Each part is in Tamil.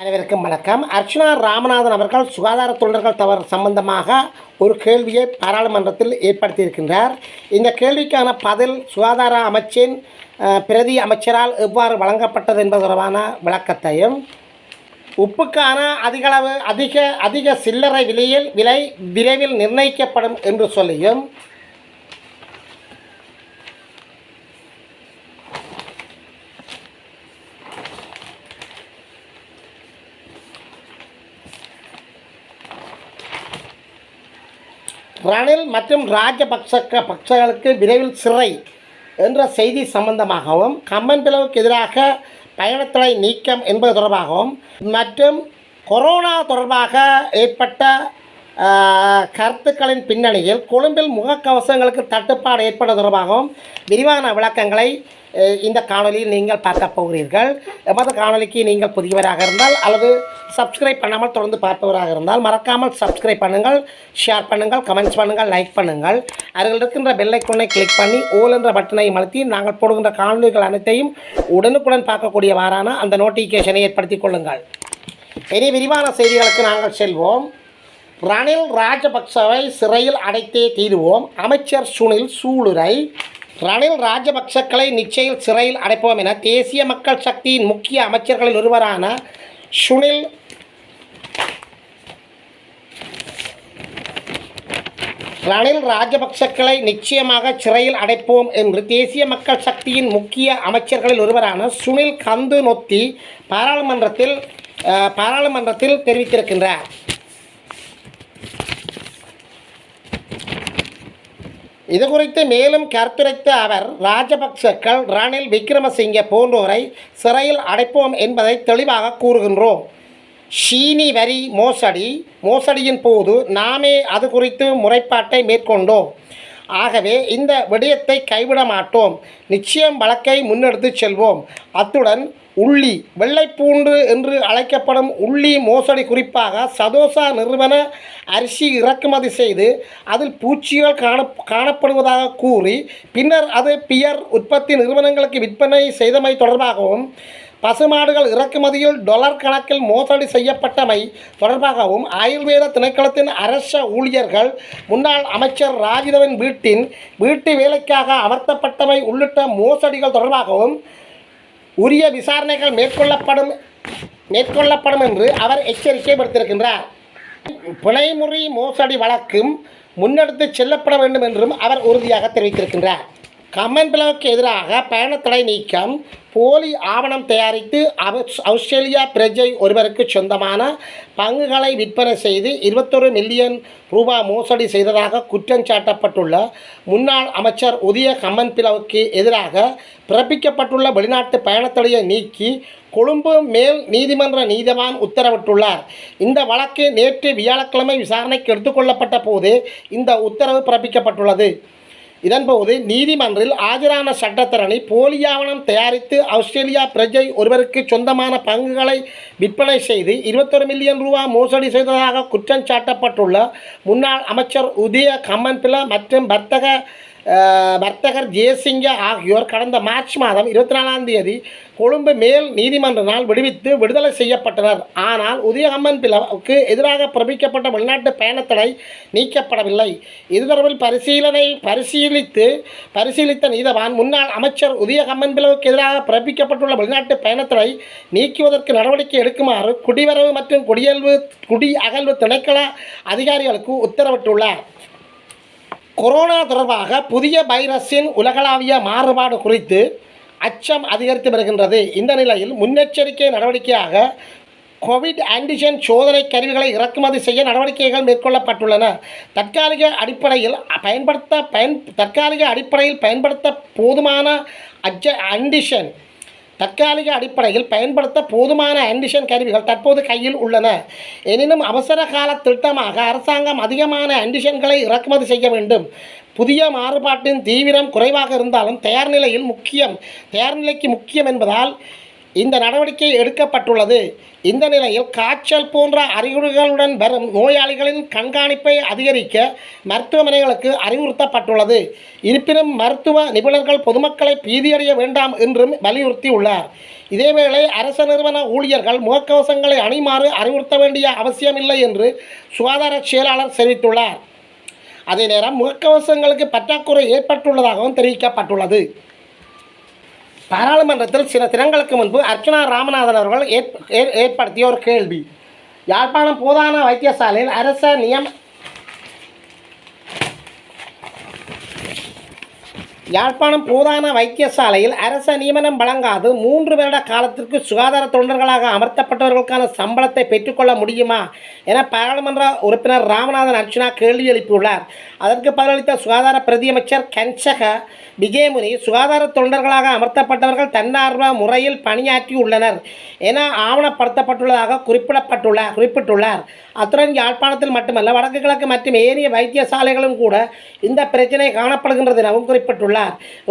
அனைவருக்கும் வணக்கம். அர்ச்சனா ராமநாதன் அவர்கள் சுகாதார தொண்டர்கள் தவறு சம்பந்தமாக ஒரு கேள்வியை பாராளுமன்றத்தில் ஏற்படுத்தியிருக்கின்றார். இந்த கேள்விக்கான பதில் சுகாதார அமைச்சின் பிரதி அமைச்சரால் எவ்வாறு வழங்கப்பட்டது என்பது தொடர்பான விளக்கத்தையும் உப்புக்கான அதிகளவு அதிக அதிக சில்லறை விலையில் விலை விரைவில் நிர்ணயிக்கப்படும் என்று சொல்லியும் ரணில் மற்றும் ராஜபக்ச பக்சர்களுக்கு விரைவில் சிறை என்ற செய்தி சம்பந்தமாகவும் கம்மன் பிளவுக்கு எதிராக பயணத்தடை நீக்கம் என்பது தொடர்பாகவும் மற்றும் கொரோனா தொடர்பாக ஏற்பட்ட கருத்துக்களின் பின்னணியில் கொழும்பில் முகக்கவசங்களுக்கு தட்டுப்பாடு ஏற்பட தொடர்பாகவும் விரிவான விளக்கங்களை இந்த காணொலியில் நீங்கள் பார்க்க போகிறீர்கள். எமது காணொலிக்கு நீங்கள் புதியவராக இருந்தால் அல்லது சப்ஸ்கிரைப் பண்ணாமல் தொடர்ந்து பார்ப்பவராக இருந்தால் மறக்காமல் சப்ஸ்கிரைப் பண்ணுங்கள் ஷேர் பண்ணுங்கள் கமெண்ட்ஸ் பண்ணுங்கள் லைக் பண்ணுங்கள். அருகில் இருக்கின்ற பெல் கிளிக் பண்ணி ஓல் என்ற பட்டனை அழுத்தி நாங்கள் போடுகின்ற காணொலிகள் அனைத்தையும் உடனுக்குடன் பார்க்கக்கூடியவாறான அந்த நோட்டிஃபிகேஷனை ஏற்படுத்திக் கொள்ளுங்கள். இனி விரிவான செய்திகளுக்கு நாங்கள் செல்வோம். ரணில் ராஜபக்சவை சிறையில் அடைத்தே தீருவோம். அமைச்சர் சுனில் சூளுரை ரணில் ராஜபக்சக்களை நிச்சயில் சிறையில் அடைப்போம் என தேசிய மக்கள் சக்தியின் முக்கிய அமைச்சர்களில் ஒருவரான சுனில் ரணில் ராஜபக்சக்களை நிச்சயமாக சிறையில் அடைப்போம் என்று தேசிய மக்கள் சக்தியின் முக்கிய அமைச்சர்களில் ஒருவரான சுனில் கந்து நொத்தி பாராளுமன்றத்தில் பாராளுமன்றத்தில் தெரிவித்திருக்கின்றார். இது குறித்து மேலும் கருத்துரைத்த அவர் ராஜபக்சக்கள் ரணில் விக்ரமசிங்கே போன்றோரை சிறையில் அடைப்போம் என்பதை தெளிவாக கூறுகின்றோம். ஷீனி வரி மோசடி மோசடியின் போது நாமே அது குறித்து முறைப்பாட்டை மேற்கொண்டோம். ஆகவே இந்த விடயத்தை கைவிட மாட்டோம். நிச்சயம் வழக்கை முன்னெடுத்து செல்வோம். அத்துடன் உள்ளி வெள்ளைப்பூண்டு என்று அழைக்கப்படும் உள்ளி மோசடி குறிப்பாக சதோசா நிறுவன அரிசி இறக்குமதி செய்து அதில் பூச்சிகள் காண காணப்படுவதாக கூறி பின்னர் அது பியர் உற்பத்தி நிறுவனங்களுக்கு விற்பனை செய்தமை தொடர்பாகவும் பசுமாடுகள் இறக்குமதியில் டொலர் கணக்கில் மோசடி செய்யப்பட்டமை தொடர்பாகவும் ஆயுர்வேத திணைக்களத்தின் அரச ஊழியர்கள் முன்னாள் அமைச்சர் ராஜிதவின் வீட்டின் வீட்டு வேலைக்காக அமர்த்தப்பட்டமை உள்ளிட்ட மோசடிகள் தொடர்பாகவும் உரிய விசாரணைகள் மேற்கொள்ளப்படும் மேற்கொள்ளப்படும் என்று அவர் எச்சரிக்கை விடுத்திருக்கின்றார். பிணைமுறி மோசடி வழக்கும் முன்னெடுத்து செல்லப்பட வேண்டும் என்றும் அவர் உறுதியாக தெரிவித்திருக்கின்றார். கம்மன் பிளவுக்கு எதிராக பயணத்தடை நீக்கம் போலி ஆவணம் தயாரித்து ஆஸ்திரேலியா பிரஜை ஒருவருக்கு சொந்தமான பங்குகளை விற்பனை செய்து இருபத்தொரு மில்லியன் ரூபாய் மோசடி செய்ததாக குற்றம் சாட்டப்பட்டுள்ள முன்னாள் அமைச்சர் உதய கம்மன் பிளவுக்கு எதிராக பிறப்பிக்கப்பட்டுள்ள வெளிநாட்டு பயணத்தடையை நீக்கி கொழும்பு மேல் நீதிமன்ற நீதிவான் உத்தரவிட்டுள்ளார். இந்த வழக்கு நேற்று வியாழக்கிழமை விசாரணைக்கு எடுத்துக்கொள்ளப்பட்ட போது இந்த உத்தரவு பிறப்பிக்கப்பட்டுள்ளது. இதன்போது நீதிமன்றில் ஆஜரான சட்டத்தரணி போலியாவணம் தயாரித்து ஆஸ்திரேலியா பிரஜை ஒருவருக்கு சொந்தமான பங்குகளை விற்பனை செய்து இருபத்தொரு மில்லியன் ரூபா மோசடி செய்ததாக குற்றம் சாட்டப்பட்டுள்ள முன்னாள் அமைச்சர் உதய கம்மன்பில மற்றும் வர்த்தக வர்த்தகர் ஜெயசிங்க ஆகியோர் கடந்த மார்ச் மாதம் இருபத்தி நாலாம் தேதி கொழும்பு மேல் நீதிமன்றனால் விடுவித்து விடுதலை செய்யப்பட்டனர் ஆனால் உதயகம்மன் பிளவுக்கு எதிராக பிறப்பிக்கப்பட்ட வெளிநாட்டு பயணத்தடை நீக்கப்படவில்லை இது தொடர்பில் பரிசீலனை பரிசீலித்து பரிசீலித்த நீதவான் முன்னாள் அமைச்சர் உதயகம்மன் பிளவுக்கு எதிராக பிறப்பிக்கப்பட்டுள்ள வெளிநாட்டு பயணத்தடை நீக்குவதற்கு நடவடிக்கை எடுக்குமாறு குடிவரவு மற்றும் குடியல்வு குடி அகழ்வு திணைக்கள அதிகாரிகளுக்கு உத்தரவிட்டுள்ளார் கொரோனா தொடர்பாக புதிய வைரஸின் உலகளாவிய மாறுபாடு குறித்து அச்சம் அதிகரித்து வருகின்றது. இந்த நிலையில் முன்னெச்சரிக்கை நடவடிக்கையாக கோவிட் ஆன்டிஜென் சோதனை கருவிகளை இறக்குமதி செய்ய நடவடிக்கைகள் மேற்கொள்ளப்பட்டுள்ளன. தற்காலிக அடிப்படையில் பயன்படுத்த பயன் தற்காலிக அடிப்படையில் பயன்படுத்த போதுமான அஜ ஆன்டிஜென் தற்காலிக அடிப்படையில் பயன்படுத்த போதுமான ஆன்டிஷன் கருவிகள் தற்போது கையில் உள்ளன. எனினும் அவசர கால திட்டமாக அரசாங்கம் அதிகமான ஆன்டிஷன்களை இறக்குமதி செய்ய வேண்டும். புதிய மாறுபாட்டின் தீவிரம் குறைவாக இருந்தாலும் தயார் நிலையில் முக்கியம் தயார் நிலைக்கு முக்கியம் என்பதால் இந்த நடவடிக்கை எடுக்கப்பட்டுள்ளது. இந்த நிலையில் காய்ச்சல் போன்ற அறிகுறிகளுடன் வரும் நோயாளிகளின் கண்காணிப்பை அதிகரிக்க மருத்துவமனைகளுக்கு அறிவுறுத்தப்பட்டுள்ளது. இருப்பினும் மருத்துவ நிபுணர்கள் பொதுமக்களை பீதியடைய வேண்டாம் என்றும் வலியுறுத்தியுள்ளார். இதேவேளை அரச நிறுவன ஊழியர்கள் முகக்கவசங்களை அணிமாறு அறிவுறுத்த வேண்டிய அவசியமில்லை என்று சுகாதார செயலாளர் தெரிவித்துள்ளார். அதே நேரம் முகக்கவசங்களுக்கு பற்றாக்குறை ஏற்பட்டுள்ளதாகவும் தெரிவிக்கப்பட்டுள்ளது. பாராளுமன்றத்தில் சில தினங்களுக்கு முன்பு அர்ச்சனா ராமநாதன் அவர்கள் ஏற்படுத்திய ஒரு கேள்வி. யாழ்ப்பாணம் போதான வைத்தியசாலையில் அரச நியம் யாழ்ப்பாணம் பூதான வைத்தியசாலையில் அரச நியமனம் வழங்காது மூன்று வருட காலத்திற்கு சுகாதார தொண்டர்களாக அமர்த்தப்பட்டவர்களுக்கான சம்பளத்தை பெற்றுக்கொள்ள முடியுமா என பாராளுமன்ற உறுப்பினர் ராமநாதன் அர்ச்சனா கேள்வி எழுப்பியுள்ளார். அதற்கு பதிலளித்த சுகாதார பிரதியமைச்சர் கன்சக விஜயமுனி சுகாதார தொண்டர்களாக அமர்த்தப்பட்டவர்கள் தன்னார்வ முறையில் பணியாற்றியுள்ளனர் என ஆவணப்படுத்தப்பட்டுள்ளதாக குறிப்பிடப்பட்டுள்ளார் குறிப்பிட்டுள்ளார். அத்துடன் யாழ்ப்பாணத்தில் மட்டுமல்ல வடக்கு கிழக்கு மற்றும் ஏனைய வைத்தியசாலைகளும் கூட இந்த பிரச்சினை காணப்படுகின்றது எனவும் குறிப்பிட்டுள்ளார்.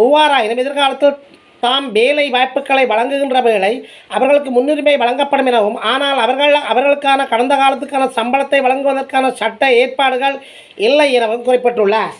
எவ்வாறாயினும் எதிர்காலத்தில் தாம் வேலை வாய்ப்புகளை வழங்குகின்ற வேளை அவர்களுக்கு முன்னுரிமை வழங்கப்படும் எனவும் ஆனால் அவர்கள் அவர்களுக்கான கடந்த காலத்துக்கான சம்பளத்தை வழங்குவதற்கான சட்ட ஏற்பாடுகள் இல்லை எனவும் குறிப்பிட்டுள்ளார்.